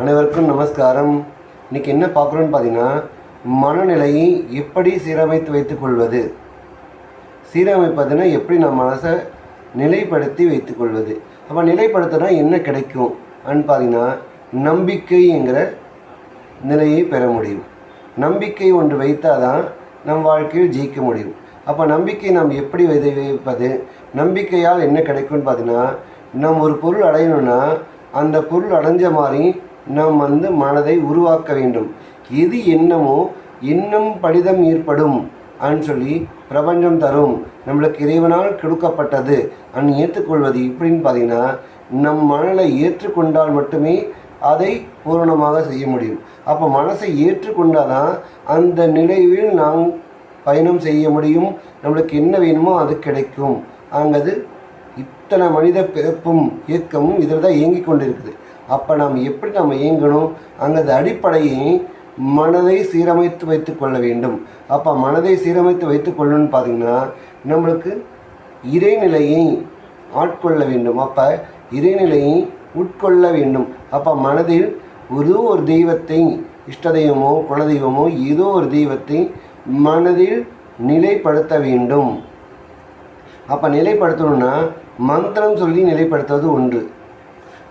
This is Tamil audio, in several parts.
அனைவருக்கும் நமஸ்காரம். இன்னைக்கு என்ன பார்க்குறோன்னு பார்த்தீங்கன்னா மனநிலையை எப்படி சீரமைத்து வைத்துக்கொள்வது சீரமைப்பதுன்னா எப்படி நம்ம மனசை நிலைப்படுத்தி வைத்துக்கொள்வது அப்போ நிலைப்படுத்தினா என்ன கிடைக்கும்? அப்படின்னு பார்த்தீங்கன்னா நம்பிக்கைங்கிற நிலையை பெற முடியும். நம்பிக்கை ஒன்று வைத்தால் தான் நம் வாழ்க்கையில் ஜெயிக்க முடியும். அப்போ நம்பிக்கை நாம் எப்படி விதை வைப்பது? நம்பிக்கையால் என்ன கிடைக்கும்னு பார்த்தீங்கன்னா நம்ம ஒரு பொருள் அடையணும்னா அந்த பொருள் அடைஞ்ச மாதிரி நாம் வந்து மனதை உருவாக்க வேண்டும். எது என்னமோ இன்னும் படிதம் ஏற்படும் அப்படின்னு சொல்லி பிரபஞ்சம் தரும். நம்மளுக்கு இறைவனால் கொடுக்கப்பட்டது. அன் ஏற்றுக்கொள்வது இப்படின்னு பார்த்தீங்கன்னா நம் மனதை ஏற்றுக்கொண்டால் மட்டுமே அதை பூரணமாக செய்ய முடியும். அப்போ மனசை ஏற்றுக்கொண்டால் தான் அந்த நிலையில் நாம் பயணம் செய்ய முடியும். நம்மளுக்கு என்ன வேணுமோ அது கிடைக்கும். அங்கது இத்தனை மனித பிறப்பும் இயக்கமும் இதில் தான் இயங்கிக் கொண்டிருக்குது. அப்போ நாம் எப்படி நம்ம இயங்கணும்? அங்கது அடிப்படையை மனதை சீரமைத்து வைத்து கொள்ள வேண்டும். அப்போ மனதை சீரமைத்து வைத்து கொள்ளணும்னு பார்த்தீங்கன்னா நம்மளுக்கு இறைநிலையை ஆட்கொள்ள வேண்டும். அப்போ இறைநிலையை உட்கொள்ள வேண்டும். அப்போ மனதில் ஒரு ஒரு தெய்வத்தை இஷ்ட தெய்வமோ குலதெய்வமோ ஏதோ ஒரு தெய்வத்தை மனதில் நிலைப்படுத்த வேண்டும். அப்போ நிலைப்படுத்தணும்னா மந்திரம் சொல்லி நிலைப்படுத்துவது ஒன்று.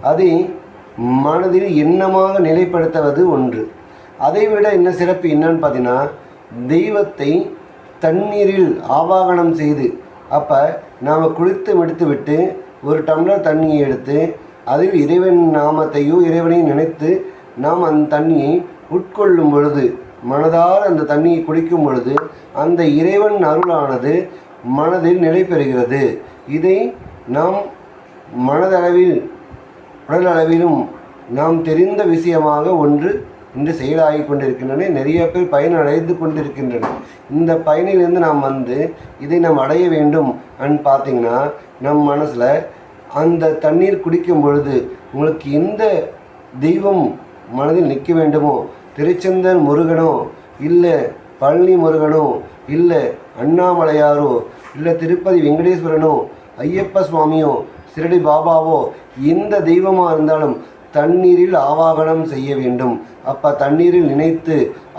அதை மனதில் எண்ணமாக நிலைப்படுத்துவது ஒன்று. அதை விட என்ன சிறப்பு என்னன்னு பார்த்தீங்கன்னா தெய்வத்தை தண்ணீரில் ஆவாகனம் செய்து அப்போ நாம் குளித்து முடித்து விட்டு ஒரு டம்ளர் தண்ணியை எடுத்து அதில் இறைவன் நாமத்தையோ இறைவனையும் நினைத்து நாம் அந்த தண்ணியை உட்கொள்ளும் பொழுது மனதால் அந்த தண்ணியை குடிக்கும் பொழுது அந்த இறைவன் அருளானது மனதில் நிலை பெறுகிறது இதை நாம் மனதளவில் உடல் அளவிலும் நாம் தெரிந்த விஷயமாக ஒன்று இன்று செயலாகி கொண்டிருக்கின்றன. நிறைய பேர் பயனடைந்து கொண்டிருக்கின்றன. இந்த பயனிலிருந்து நாம் வந்து இதை நாம் அடைய வேண்டும் அன்னு பார்த்தீங்கன்னா நம் மனசில் அந்த தண்ணீர் குடிக்கும் பொழுது உங்களுக்கு எந்த தெய்வம் மனதில் நிற்க வேண்டுமோ திருச்செந்தர் முருகனோ இல்லை பழனி முருகனோ இல்லை அண்ணாமலையாரோ இல்லை திருப்பதி வெங்கடேஸ்வரனோ ஐயப்ப சுவாமியோ சிரடி பாபாவோ எந்த தெய்வமாக இருந்தாலும் தண்ணீரில் ஆவாகனம் செய்ய வேண்டும். அப்போ தண்ணீரில் நினைத்து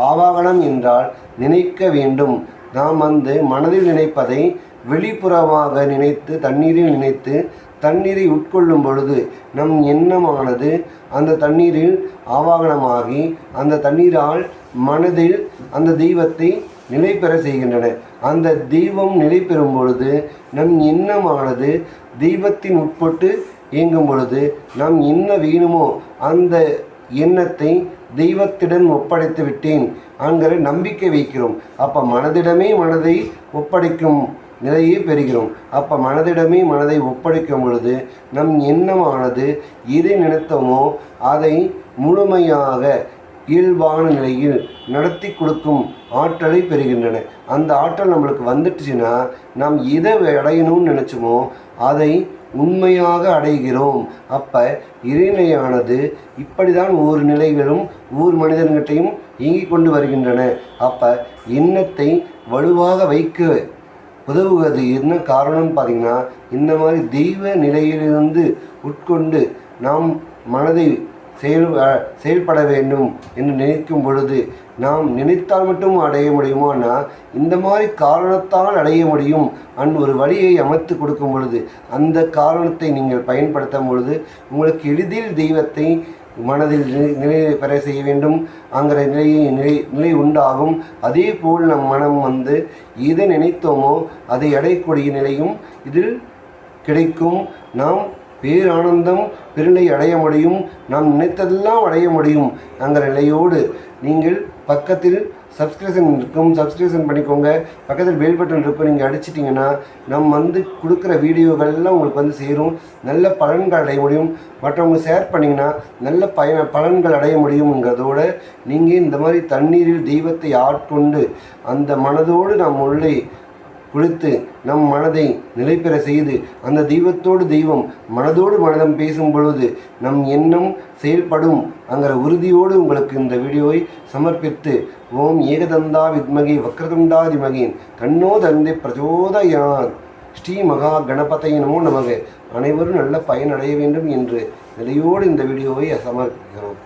ஆவாகனம் என்றால் நினைக்க வேண்டும். நாம் வந்து மனதில் நினைப்பதை வெளிப்புறமாக நினைத்து தண்ணீரில் நினைத்து தண்ணீரை உட்கொள்ளும் பொழுது நம் எண்ணமானது அந்த தண்ணீரில் ஆவாகனமாகி அந்த தண்ணீரால் மனதில் அந்த தெய்வத்தை நிலை பெற செய்கின்றன. அந்த தெய்வம் நிலை பெறும் பொழுது நம் எண்ணமானது தெய்வத்தின் உட்பட்டு இயங்கும் பொழுது நாம் என்ன வேணுமோ அந்த எண்ணத்தை தெய்வத்திடம் ஒப்படைத்து விட்டேன் என்கிற நம்பிக்கை வைக்கிறோம். அப்போ மனதிடமே மனதை ஒப்படைக்கும் நிலையை பெறுகிறோம். அப்போ மனதிடமே மனதை ஒப்படைக்கும் பொழுது நம் எண்ணமானது எதை நினைத்தோமோ அதை முழுமையாக இயல்பான நிலையில் நடத்தி கொடுக்கும் ஆற்றலை பெறுகின்றன. அந்த ஆற்றல் நம்மளுக்கு வந்துட்டுச்சுன்னா நாம் எதை அடையணும்னு நினச்சோமோ அதை உண்மையாக அடைகிறோம். அப்போ இறைநிலையானது இப்படி தான் ஒவ்வொரு நிலைகளும் ஒவ்வொரு மனிதன்கிட்டையும் இயங்கிக் கொண்டு வருகின்றன. அப்போ எண்ணத்தை வலுவாக வைக்க உதவுவது என்ன காரணம்னு பார்த்தீங்கன்னா இந்த மாதிரி தெய்வ நிலையிலிருந்து உட்கொண்டு நாம் மனதை செயல் செயல்பட வேண்டும் என்று நினைக்கும் பொழுது நாம் நினைத்தால் மட்டும் அடைய முடியுமானா இந்த மாதிரி காரணத்தால் அடைய முடியும். அன் ஒரு வழியை அமைத்து கொடுக்கும் பொழுது அந்த காரணத்தை நீங்கள் பயன்படுத்தும் பொழுது உங்களுக்கு எளிதில் தெய்வத்தை மனதில் நிலை பெற செய்ய வேண்டும். அங்கிற நிலையை நிலை நிலை உண்டாகும். அதே போல் நம் மனம் வந்து எதை நினைத்தோமோ அதை அடையக்கூடிய நிலையும் இதில் கிடைக்கும். நாம் பேரானந்தம் பெருநிலை அடைய முடியும் நாம் நினைத்ததெல்லாம் அடைய முடியும் என்கிற நிலையோடு நீங்கள் பக்கத்தில் சப்ஸ்கிரிப்ஷன் இருக்கும். சப்ஸ்கிரிப்ஷன் பண்ணிக்கோங்க. பக்கத்தில் பெல் பட்டன் இருக்கும். நீங்கள் அடிச்சிட்டிங்கன்னா நம்ம வந்து கொடுக்குற வீடியோகள்லாம் உங்களுக்கு வந்து சேரும். நல்ல பலன்கள் அடைய முடியும். மற்றவங்க ஷேர் பண்ணிங்கன்னா நல்ல பயன பலன்கள் அடைய முடியுங்கிறதோடு நீங்கள் இந்த மாதிரி தண்ணீரில் தெய்வத்தை ஆட்கொண்டு அந்த மனதோடு நாம் உள்ளே குளித்து நம் மனதை நிலைபெற செய்து அந்த தெய்வத்தோடு தெய்வம் மனதோடு மனதம் பேசும் பொழுது நம் எண்ணம் செயல்படும் அங்கிற உறுதியோடு உங்களுக்கு இந்த வீடியோவை சமர்ப்பித்து ஓம் ஏகதந்தா வித்மகி வக்ரதுண்டா திமகேன் தன்னோ தந்தை பிரச்சோதயான் ஸ்ரீ மகா கணபதை நமோ நமக. அனைவரும் நல்ல பயனடைய வேண்டும் என்று நிலையோடு இந்த வீடியோவை சமர்ப்பிக்கிறோம்.